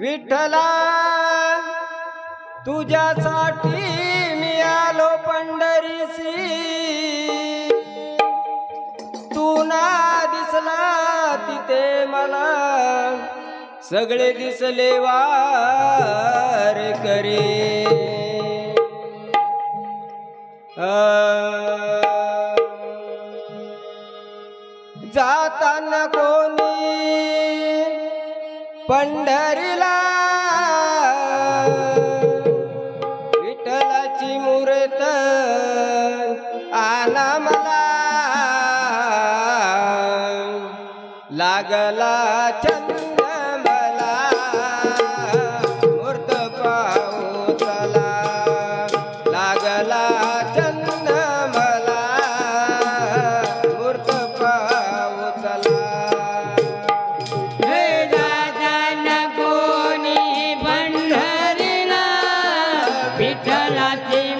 विठ्ठला तुझ्यासाठी मी आलो पंढरीसी तू ना दिसला तिथे मला. सगळे दिसले वार करे. जाताना कोणी पंढरीला. विठ्ठलाची मूर्त आला मला. लागला चंद मूर्त पाऊसला लागला चंद विठ्ठलाची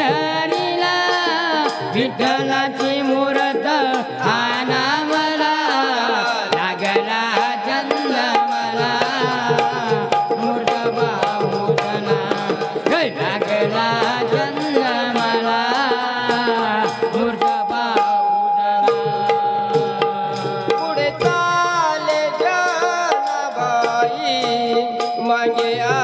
नरीला विठ्ठलाची मूर्त आनामला लागला चंद मला मूर्त बाहुतना लागला चंद मला मूर्त बाहुतना पुढे चाले जनबाई मागे आ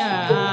Yeah.